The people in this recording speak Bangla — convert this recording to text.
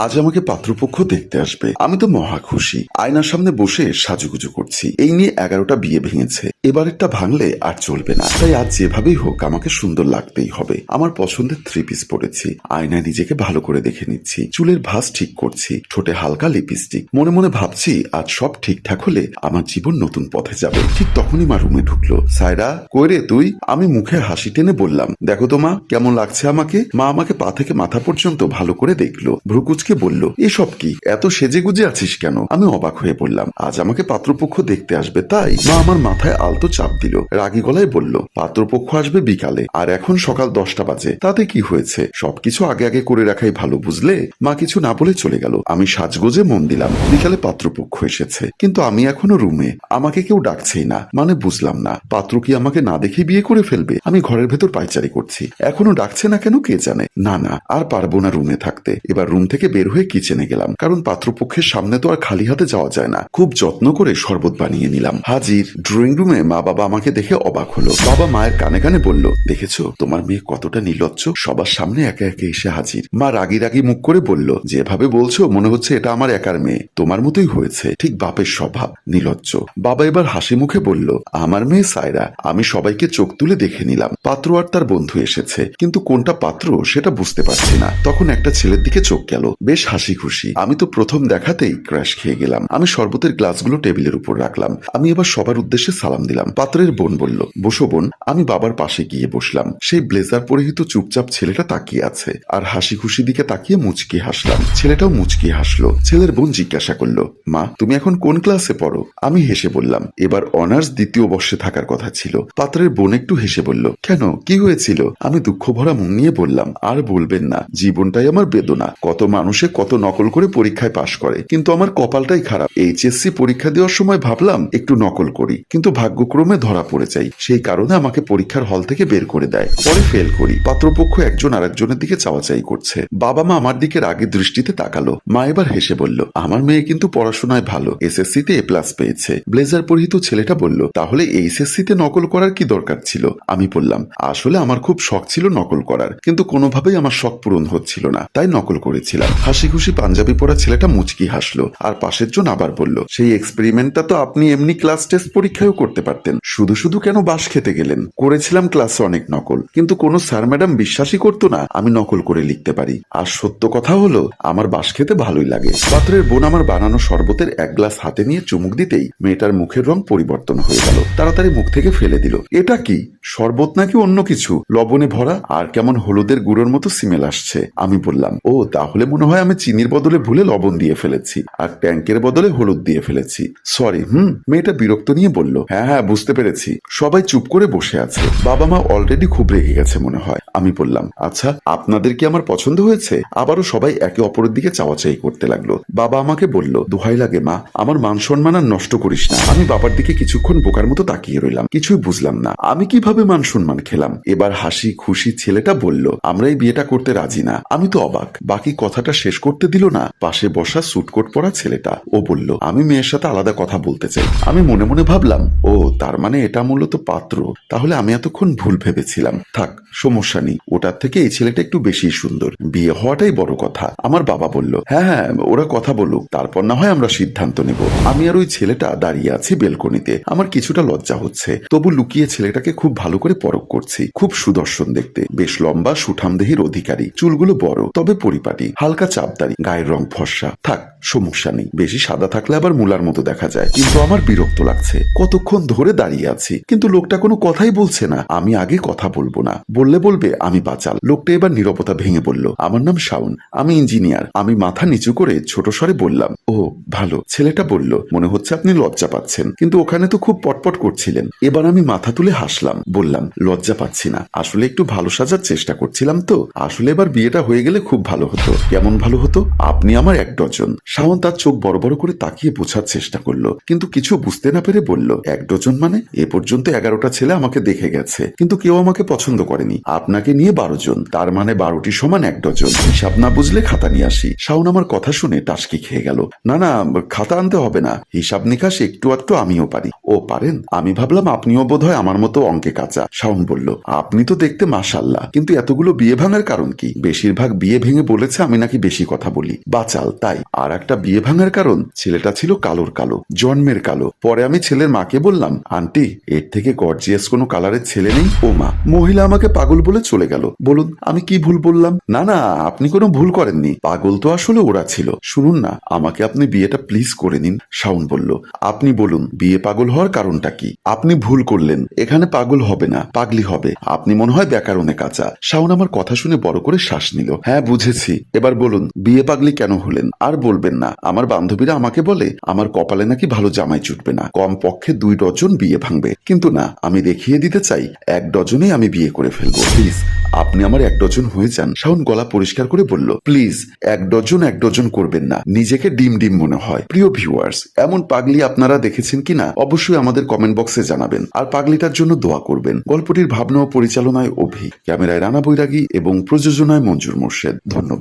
আজ আমাকে পাত্রপক্ষ দেখতে আসবে। আমি তো মহা খুশি। আয়নার সামনে বসে সাজুগুজু করছি। এই নিয়ে এগারোটা বিয়ে ভেঙেছে। এবারেরটা ভাঙলে আর চলবে না। তাই আজ যেভাবেই হোক আমাকে সুন্দর লাগতেই হবে। আমার পছন্দের থ্রি পিস পরেছি। আয়নায় নিজেকে ভালো করে দেখে নিচ্ছি। চুলের ভাঁজ ঠিক করছি। ঠোঁটে হালকা লিপস্টিক মনে মনে ভাবছি, আজ সব ঠিকঠাক হলে আমার জীবন নতুন পথে যাবে। ঠিক তখনই মা রুমে ঢুকলো। সায়রা, কই রে তুই? আমি মুখে হাসি টেনে বললাম, দেখো তো মা, কেমন লাগছে আমাকে? মা আমাকে পা থেকে মাথা পর্যন্ত ভালো করে দেখল। ভ্রুকুচকে বলল, এসব কি? এত সেজে গুজে আছিস কেন? আমি অবাক হয়ে বললাম, আজ আমাকে পাত্রপক্ষ দেখতে আসবে, তাই? মা আমার মাথায় আলতো চাপ দিল। রাগী গলায় বলল, পাত্রপক্ষ আসবে বিকালে, আর এখন সকাল দশটা বাজে। তাতে কি হয়েছে? সবকিছু আগে আগে করে রাখাই ভালো, বুঝলে? মা কিছু না বলে চলে গেল। আমি সাজগোজে মন দিলাম। বিকালে পাত্রপক্ষ এসেছে। কিন্তু আমি এখনও রুমে। আমাকে কেউ ডাকছেই না। মানে বুঝলাম না। পাত্র কি আমাকে না দেখে বিয়ে করে ফেলবে? আমি ঘরের ভেতর পাইচারি করছি। এখনও ডাকছে না কেন কে জানে? না না, আর পারব না রুমে থাকতে। এবার রুম থেকে বের হয়ে কিচেনে গেলাম। কারণ পাত্রপক্ষের সামনে তো আর খালি হাতে যাওয়া যায় না। খুব যত্ন করে শরবত বানিয়ে নিলাম। হাজির, ড্রয়িং রুমে মা বাবা আমাকে দেখে অবাক হলো। বাবা মায়ের কানে কানে বলল, দেখেছ, তোমার মেয়ে কতটা নির্লজ্জ? সবার সামনে একে একে এসে হাজির। মা রাগি রাগি মুখ করে বলল, যেভাবে বলছো, মনে হচ্ছে এটা আমার একার মেয়ে। তোমার মতোই হয়েছে, ঠিক বাপের স্বভাব, নির্লজ্জ। বাবা এবার হাসি মুখে বলল, আমার মেয়ে সায়রা, আমি সবাইকে চোখ তুলে দেখে নিলাম। পাত্র আর তার বন্ধু এসেছে, কিন্তু কোনটা পাত্র সেটা বুঝতে পারছি না। তখন একটা ছেলের দিকে চোখ গেল, বেশ হাসি খুশি আমি তো প্রথম দেখাতেই ক্র্যাশ খেয়ে গেলাম। আমি শরবতের গ্লাসগুলো টেবিলের উপর রাখলাম। আমি এবার সবার উদ্দেশ্যে সালাম দিলাম। পাত্রের বোন বলল, বসো বোন, আমি বাবার পাশে গিয়ে বসলাম। সেই ব্লেজার পরিহিত চুপচাপ ছেলেটা তাকিয়ে আছে। আর হাসি খুশি দিকে তাকিয়ে মুচকি হাসলাম। ছেলেটাও মুচকি হাসলো। ছেলের বোন জিজ্ঞাসা করল, মা, তুমি এখন কোন ক্লাসে পড়ো? আমি হেসে বললাম, এবার অনার্স দ্বিতীয় বর্ষে থাকার কথা ছিল। পাত্রের বোন একটু হেসে বলল, কেন? কি হয়েছিল? আমি দুঃখ ভরা মুখ নিয়ে বললাম, আর বলবেন না, জীবনটাই আমার বেদনা। কত মানুষে কত নকল করে পরীক্ষায় পাশ করে। কিন্তু আমার কপালটাই খারাপ। এইচএসসি পরীক্ষা দেওয়ার সময় ভাবলাম, একটু নকল করি। কিন্তু ভাগ্যক্রমে ধরা পড়ে যাই। সেই কারণে আমাকে পরীক্ষার হল থেকে বের করে দেয়। পরে ফেল করি। পাত্রপক্ষ একজন আরেকজনের দিকে চাওয়াচাই করছে। বাবা মা আমার দিকে রাগের দৃষ্টিতে তাকালো। মা এবার হেসে বলল, আমার মেয়ে কিন্তু পড়াশোনায় ভালো। এসএসসি তে এ প্লাস পেয়েছে। ব্লেজার পরিহিত ছেলেটা বলল, তাহলে এইচএসসি তে নকল করার কি দরকার ছিল? আমি বললাম, আসলে আমার খুব শখ ছিল নকল করার, কিন্তু কোনোভাবেই আমার শখ পূরণ হচ্ছিল না। তাই নকল করেছিলাম। হাসি খুশি পাঞ্জাবি পরা ছেলেটা মুচকি হাসলো। আর পাশের জন আবার বলল, সেই এক্সপেরিমেন্টটা তো আপনি এমনি ক্লাস টেস্ট পরীক্ষায়ও করতে পারতেন। শুধু শুধু কেন বাস খেতে গেলেন? করেছিলাম ক্লাসে অনেক নকল। কিন্তু কোনো স্যার ম্যাডাম বিশ্বাসই করতো না আমি নকল করে লিখতে পারি। আর সত্য কথা হলো, আমার বাস খেতে ভালোই লাগে। পাত্রের বোন আমার বানানো শরবতের এক গ্লাস হাতে নিয়ে চুমুক দিতেই মেয়েটার মুখের রং পরিবর্তন হয়ে গেল। তাড়াতাড়ি মুখ থেকে ফেলে দিল। এটা কি? শরবত নাকি অন্য কিছু? লবণে ভরা আর কেমন হলুদের গুঁড়োর মতো সিমেল আসছে, আমি বললাম। ও, তাহলে মনে হয় আমি চিনির বদলে ভুলে লবণ দিয়ে ফেলেছি। আর ট্যাঙ্কের বদলে হলুদ দিয়ে ফেলেছি। সরি, হুম? মেয়েটা বিরক্ত নিয়ে বলল হ্যাঁ হ্যাঁ বুঝতে পেরেছি। সবাই চুপ করে বসে আছে। বাবা মা অলরেডি খুব রেগে গেছে মনে হয়। আমি বললাম আচ্ছা আপনাদের কি আমার পছন্দ হয়েছে? আবারও সবাই একে অপরের দিকে চাওয়াচাই করতে লাগল। বাবা আমাকে বলল, দোহাই লাগে, মা। আমার মান সম্মান আর নষ্ট করিস না। আমি বাবার দিকে কিছুক্ষণ বোকার মতো তাকিয়ে রইলাম। কিছুই বুঝলাম না। আমি কীভাবে মান সম্মান খেলাম? এবার হাসি খুশি ছেলেটা বলল, আমরা এই বিয়েটা করতে রাজি না। আমি তো অবাক। বাকি কথাটা শেষ করতে দিল না। পাশে বসা সুটকোট পরা ছেলেটা, ও বলল, আমি মেয়ের সাথে আলাদা কথা বলতে চাই। আমি মনে মনে ভাবলাম, ও তার মানে এটা মূলত পাত্র। তাহলে আমি এতক্ষণ ভুল ভেবেছিলাম। থাক, সমস্যা নেই। ওটার থেকে এই ছেলেটা একটু বেশি সুন্দর। বিয়ে হওয়াটাই বড় কথা। আমার বাবা বলল হ্যাঁ হ্যাঁ ওরা কথা বলুক। তারপর না হয় আমরা সিদ্ধান্ত নেব। আমি আর ওই ছেলেটা দাঁড়িয়ে আছি বেলকনিতে। আমার কিছুটা লজ্জা হচ্ছে। তবু লুকিয়ে ছেলেটাকে খুব ভালো করে পরখ করছি। খুব সুদর্শন দেখতে। বেশ লম্বা, সুঠামদেহির অধিকারী। চুলগুলো বড়, তবে পরিপাটি। হালকা চাপদারি। গায়ের রং ফর্সা। থাক, সমস্যা নেই। বেশি সাদা থাকলে আবার মূলার মতো দেখা যায়। কিন্তু আমার বিরক্ত লাগছে। কতক্ষণ ধরে দাঁড়িয়ে আছি। কিন্তু লোকটা কোনো কথাই বলছে না। আমি আগে কথা বলব না। বললে বলবে, আমি বাঁচাল। লোকটা এবার নিরবতা ভেঙে বলল, আমার নাম শাউন আমি ইঞ্জিনিয়ার। আমি মাথা নিচু করে ছোট স্বরে বললাম, ও, ভালো। ছেলেটা বলল, মনে হচ্ছে আপনি লজ্জা পাচ্ছেন। কিন্তু ওখানে তো খুব পটপট করছিলেন। এবার আমি মাথা তুলে হাসলাম, বললাম, লজ্জা পাচ্ছি না। আসলে একটু ভালো সাজার চেষ্টা করছিলাম তো। আসলে এবার বিয়েটা হয়ে গেলে খুব ভালো হতো। কেমন ভালো হতো? আপনি আমার এক ডজন। শাওন তার চোখ বড় বড় করে তাকিয়ে বোঝার চেষ্টা করল, কিন্তু কিছু বুঝতে না পেরে বলল, এক ডজন ডজন মানে? এ পর্যন্ত এগারোটা ছেলে আমাকে দেখে গেছে, কিন্তু কেউ আমাকে পছন্দ করেনি। আপনাকে নিয়ে বারো জন, তার মানে বারোটি সমান এক ডজন। হিসাব না বুঝলে খাতা নিয়ে আসি। শাওন আমার কথা শুনে টাসকি খেয়ে গেল। না না, খাতা আনতে হবে না। হিসাব নিকাশ একটু একটু আমিও পারি। ও পারেন? আমি ভাবলাম আপনিও বোধ আমার মতো অঙ্কে কাঁচা। শাওন বলল, আপনি তো দেখতে মাশাল্লাহ, কিন্তু এতগুলো বিয়ে ভাঙার কারণ কি? বেশিরভাগ বিয়ে ভেঙে বলেছে আমি নাকি বেশি কথা বলি। বাচাল, তাই। আর একটা বিয়ে ভাঙার কারণ, ছেলেটা ছিল কালোর কালো, জন্মের কালো। পরে আমি ছেলের মাকে বললাম আন্টি, এর থেকে গর্জিয়াস কোনো কালারের ছেলে নেই? ও মা, মহিলা আমাকে পাগল বলে চলে গেল। বলুন, আমি কি ভুল বললাম? না না, আপনি কোনো ভুল করেননি। পাগল তো আসলে ওরা ছিল। শুনুন না, আমাকে আপনি বিয়েটা প্লিজ করে নিন, শাওন বলল। আপনি বলুন, বিয়ে পাগল হওয়ার কারণটা কি? আপনি ভুল করলেন। এখানে পাগল হবে না, পাগলি হবে। আপনি মনে হয় ব্যাকরণে কাঁচা। শাওন আমার কথা শুনে বড় করে শ্বাস নিল। হ্যাঁ বুঝেছি। এবার বলুন, বিয়ে পাগলি কেন হলেন? আর বলবেন না। আমার বান্ধবীরা আমাকে বলে, আমার কপালে নাকি ভালো জামাই জুটবে না। কম পক্ষে দুই ডজন বিয়ে ভাঙবে। কিন্তু না, আমি দেখিয়ে দিতে চাই, এক ডজনে আমি বিয়ে করে ফেলব। প্লিজ, আপনি আমার এক ডজন হয়ে যান। শাওন গলা পরিষ্কার করে বলল, প্লিজ, এক ডজন এক ডজন করবেন না। নিজেকে ডিম ডিম মনে হয়। প্রিয় ভিউয়ার্স, এমন পাগলি আপনারা দেখেছেন কিনা অবশ্যই আমাদের কমেন্ট বক্সে জানাবেন। আর পাগলিটার জন্য দোয়া করবেন। গল্পটির ভাবনা ও পরিচালনায় অভি। ক্যামেরায় রানা বৈরাগী এবং প্রযোজনায় মঞ্জুর মোর্শেদ। ধন্যবাদ।